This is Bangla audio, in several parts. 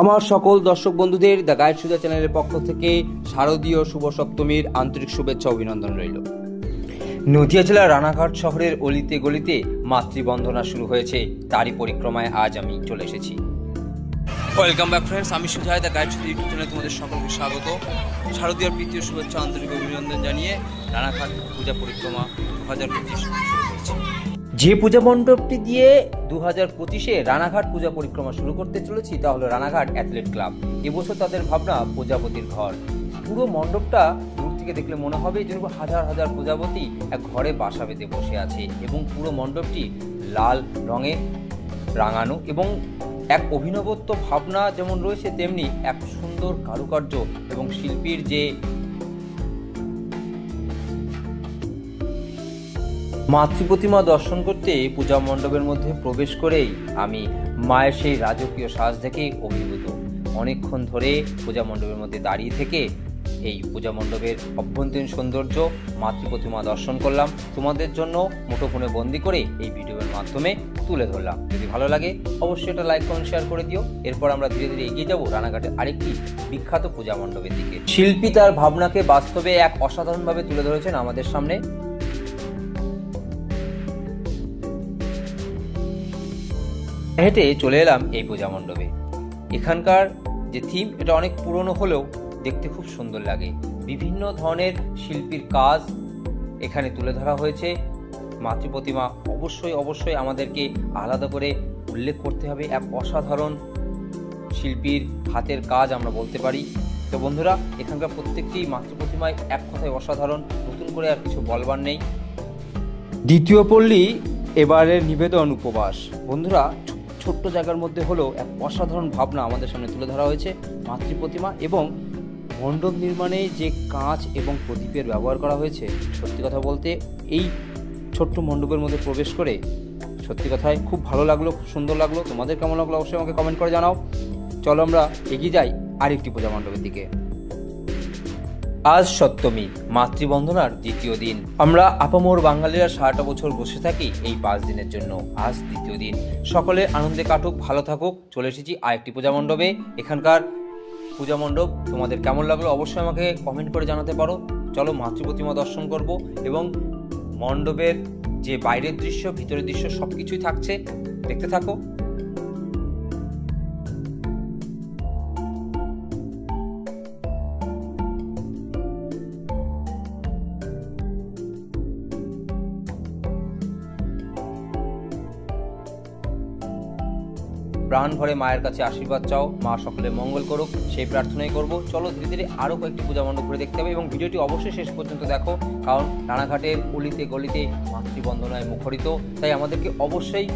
আমার সকল দর্শক বন্ধুদের দ্য গাইড সুদা চ্যানেলের পক্ষ থেকে শারদীয় শুভ সপ্তমীর আন্তরিক শুভেচ্ছা অভিনন্দন রইল। নদিয়া জেলার রানাঘাট শহরের অলিতে গলিতে মাতৃবন্দনা শুরু হয়েছে। তারই পরিক্রমায় আজ আমি চলে এসেছি। ওয়েলকাম ব্যাক ফ্রেন্ডস আমি সুজয় দ্য গাইড সুদা ইউটিউব চ্যানেলে তোমাদের সকলকে স্বাগত। শারদীয় প্রীতীয় শুভেচ্ছা, আন্তরিক অভিনন্দন জানিয়ে রানাঘাট পূজা পরিক্রমা দু হাজার পঁচিশ শুরু করছি যে পূজা মণ্ডপটি দিয়ে দু হাজার পঁচিশে রানাঘাট পূজা পরিক্রমা শুরু করতে চলেছি, তা হলো রানাঘাট অ্যাথলেট ক্লাব। এবছর তাদের ভাবনা প্রজাপতির ঘর। পুরো মণ্ডপটা দূর থেকে দেখলে মনে হবে যেন হাজার হাজার প্রজাপতি এক ঘরে বাসা বেঁধে বসে আছে এবং পুরো মণ্ডপটি লাল রঙে রাঙানো এবং এক অভিনবত্ব ভাবনা যেমন রয়েছে, তেমনি এক সুন্দর কারুকার্য এবং শিল্পীর যে মাতৃপ্রতিমা দর্শন করতে পূজা মণ্ডপের মধ্যে প্রবেশ করেই আমি মায়ের সেই রাজকীয় সাজ দেখে অভিভূত। অনেকক্ষণ ধরে পূজা মণ্ডপের মধ্যে দাঁড়িয়ে থেকে এই পূজা মণ্ডপের অভ্যন্তরীণ সৌন্দর্য, মাতৃপ্রতিমা দর্শন করলাম। তোমাদের জন্য মুঠোফোনে বন্দি করে এই ভিডিওর মাধ্যমে তুলে ধরলাম। যদি ভালো লাগে, অবশ্যই এটা লাইক, কমেন্ট শেয়ার করে দিও। এরপর আমরা ধীরে ধীরে এগিয়ে যাব রানাঘাটের আরেকটি বিখ্যাত পূজা মণ্ডপের দিকে। শিল্পী তার ভাবনাকে বাস্তবে এক অসাধারণভাবে তুলে ধরেছেন আমাদের সামনে হেঁটে চলে এলাম এই পূজা মণ্ডপে। এখানকার যে থিম এটা অনেক পুরনো হলেও দেখতে খুব সুন্দর লাগে। বিভিন্ন ধরনের শিল্পীর কাজ এখানে তুলে ধরা হয়েছে। মাতৃপ্রতিমা অবশ্যই অবশ্যই আমাদেরকে আলাদা করে উল্লেখ করতে হবে। এক অসাধারণ শিল্পীর হাতের কাজ আমরা বলতে পারি। তো বন্ধুরা, এখানকার প্রত্যেকটি মাতৃপ্রতিমায় এক কথায় অসাধারণ। নতুন করে আর কিছু বলবার নেই। দ্বিতীয় পল্লী এবারের নিবেদন উপবাস। বন্ধুরা ছোট্ট জায়গার মধ্যে হলেও এক অসাধারণ ভাবনা আমাদের সামনে তুলে ধরা হয়েছে, মাতৃপ্রতিমা এবং মণ্ডপ নির্মাণে যে কাঁচ এবং প্রদীপের ব্যবহার করা হয়েছে। সত্যি কথা বলতে, এই ছোট্ট মণ্ডপের মধ্যে প্রবেশ করে সত্যি কথায় খুব ভালো লাগল, খুব সুন্দর লাগল। তোমাদের কেমন লাগল অবশ্যই আমাকে কমেন্ট করে জানাও। চলো আমরা এগিয়ে যাই আরেকটি পূজা মণ্ডপের দিকে। আজ সপ্তমী, মাতৃবন্দনার দ্বিতীয় দিন। আমরা আপামোর বাঙালিরা সারাটা বছর বসে থাকি এই পাঁচ দিনের জন্য। আজ দ্বিতীয় দিন। সকলে আনন্দে কাটুক, ভালো থাকুক। চলে এসেছি আরেকটি পূজা মণ্ডপে। এখানকার পূজা মণ্ডপ তোমাদের কেমন লাগল অবশ্যই আমাকে কমেন্ট করে জানাতে পারো। চলো মাতৃপ্রতিমা দর্শন করব এবং মণ্ডপের যে বাইরের দৃশ্য, ভিতরের দৃশ্য সব কিছুই থাকছে। দেখতে থাকো। প্রাণ ভরে মায়ের কাছে আশীর্বাদ চাও, মা সকলে মঙ্গল করুক, সেই প্রার্থনাই করব। চলো ধীরে ধীরে আরও কয়েকটি পূজা মণ্ডপ ঘুরে দেখতে হবে এবং ভিডিওটি অবশ্যই শেষ পর্যন্ত দেখো, কারণ রানাঘাটের অলিতে গলিতে মাতৃবন্দনায় মুখরিত, তাই আমাদেরকে অবশ্যই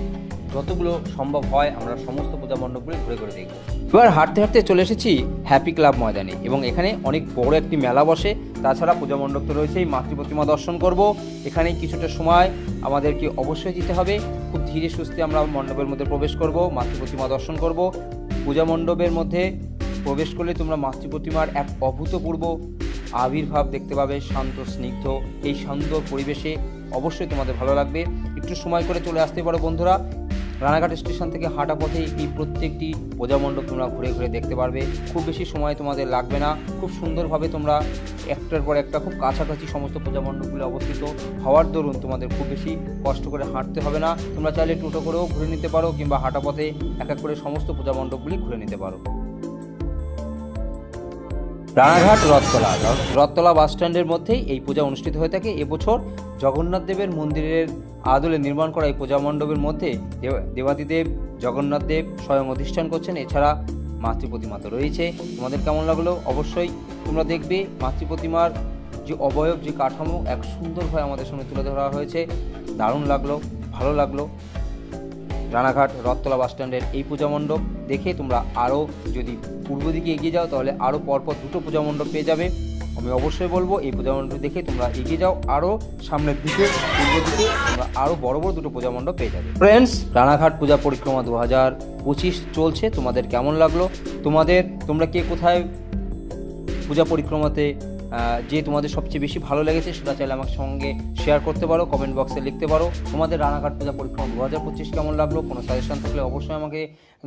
যতগুলো সম্ভব হয় আমরা সমস্ত পূজা মণ্ডপগুলি ঘুরে ঘুরে দেখব। এবার হাঁটতে হাঁটতে চলে এসেছি হ্যাপি ক্লাব ময়দানে এবং এখানে অনেক বড় একটি মেলা বসে। তাছাড়া পূজা মণ্ডপ তো রয়েছেই মাতৃপ্রতিমা দর্শন করব। এখানে কিছুটা সময় আমাদেরকে অবশ্যই দিতে হবে। খুব ধীরে সুস্থে আমরা মণ্ডপের মধ্যে প্রবেশ করব মাতৃপ্রতিমা দর্শন করব। পূজা মণ্ডপের মধ্যে প্রবেশ করলে তোমরা মাতৃপ্রতিমার এক অভূতপূর্ব আবির্ভাব দেখতে পাবে, শান্ত, স্নিগ্ধ। এই সুন্দর পরিবেশে অবশ্যই তোমাদের ভালো লাগবে। একটু সময় করে চলে আসতে পারো বন্ধুরা। রানাঘাট স্টেশন থেকে হাঁটা পথে এই প্রত্যেকটি পূজা মণ্ডপ তোমরা ঘুরে ঘুরে দেখতে পারবে। খুব বেশি সময় তোমাদের লাগবে না। খুব সুন্দরভাবে তোমরা একটার পর একটা খুব কাছাকাছি সমস্ত পূজা মণ্ডপগুলো অবস্থিত হওয়ার দরুন তোমাদের খুব বেশি কষ্ট করে হাঁটতে হবে না। তোমরা চাইলে টোটো করেও ঘুরে নিতে পারো কিংবা হাঁটা পথে এক এক করে সমস্ত পূজা মণ্ডপগুলি ঘুরে নিতে পারো। রানাঘাট রথতলা রথতলা বাস স্ট্যান্ডের মধ্যেই এই পূজা অনুষ্ঠিত হয়ে থাকে। এবছর জগন্নাথ দেবের মন্দিরের আদলে নির্মাণ করা এই পূজা মণ্ডপের মধ্যে দেব- দেবাদিদেব, জগন্নাথ দেব স্বয়ং অধিষ্ঠান করছেন। এছাড়া মাতৃপ্রতিমা তো রয়েছে। তোমাদের কেমন লাগল? অবশ্যই তোমরা দেখবে মাতৃপ্রতিমার যে অবয়ব, যে কাঠামো, এক সুন্দরভাবে আমাদের সামনে তুলে ধরা হয়েছে। দারুণ লাগল, ভালো লাগল। রানাঘাট রথতলা বাস স্ট্যান্ডের এই পূজা মণ্ডপ দেখে তোমরা আরও যদি পূর্ব দিকে এগিয়ে যাও, তাহলে আরও পরপর দুটো পূজা মণ্ডপ পেয়ে যাবে। আমি অবশ্যই বলব, এই পূজা মণ্ডপ দেখে তোমরা এগিয়ে যাও। আরও সামনের দিকে, পূর্ব দিকে তোমরা আরও বড় বড় দুটো পূজা মণ্ডপ পেয়ে যাবে। ফ্রেন্ডস রানাঘাট পূজা পরিক্রমা দু হাজার পঁচিশ চলছে। তোমাদের কেমন লাগল? তোমাদের, তোমরা কে কোথায় পূজা পরিক্রমাতে যে তোমাদের সবচেয়ে বেশি ভালো লেগেছে সেটা চাইলে আমার সঙ্গে শেয়ার করতে পারো কমেন্ট বক্সে লিখতে পারো। তোমাদের রানাঘাট পূজা পরীক্ষা দু হাজার পঁচিশ কেমন লাগল? কোনো সাজেশন থাকলে অবশ্যই আমাকে,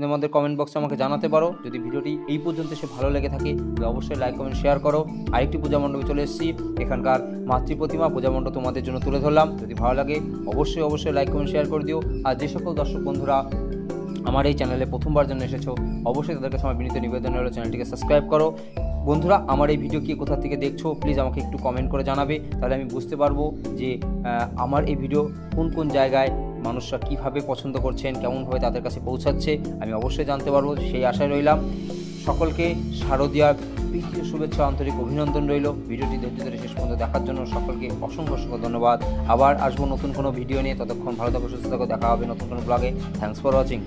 তোমাদের কমেন্ট বক্সে আমাকে জানাতে পারো। যদি ভিডিওটি এই পর্যন্ত সে ভালো লেগে থাকে, তাহলে অবশ্যই লাইক কমেন্ট শেয়ার করো। আরেকটি পূজা মণ্ডপে চলে এসেছি। এখানকার মাতৃ প্রতিমা পূজা মণ্ডপ তোমাদের জন্য তুলে ধরলাম। যদি ভালো লাগে, অবশ্যই অবশ্যই লাইক কমেন্ট শেয়ার করে দিও। আর যে সকল দর্শক বন্ধুরা আমার এই চ্যানেলে প্রথমবার জন্য এসেছ, অবশ্যই তাদের কাছে আমার বিনীত নিবেদন হলো চ্যানেলটিকে সাবস্ক্রাইব করো। বন্ধুরা, আমার এই ভিডিও কি কোথা থেকে দেখছ প্লিজ আমাকে একটু কমেন্ট করে জানাবে, তাহলে আমি বুঝতে পারব যে আমার এই ভিডিও কোন কোন জায়গায় মানুষরা কীভাবে পছন্দ করছেন, কেমনভাবে তাদের কাছে পৌঁছাচ্ছে, আমি অবশ্যই জানতে পারব, সেই আশায় রইলাম। সকলকে শারদীয়ার প্রীতি শুভেচ্ছা, আন্তরিক অভিনন্দন রইল। ভিডিওটি ধৈর্য ধরে শেষ পর্যন্ত দেখার জন্য সকলকে অসংখ্য অসংখ্য ধন্যবাদ। আবার আসব নতুন কোনো ভিডিও নিয়ে। ততক্ষণ ভালো থাকো, সুস্থ থাকো। দেখা হবে নতুন কোনো ব্লগে থ্যাংকস ফর ওয়াচিং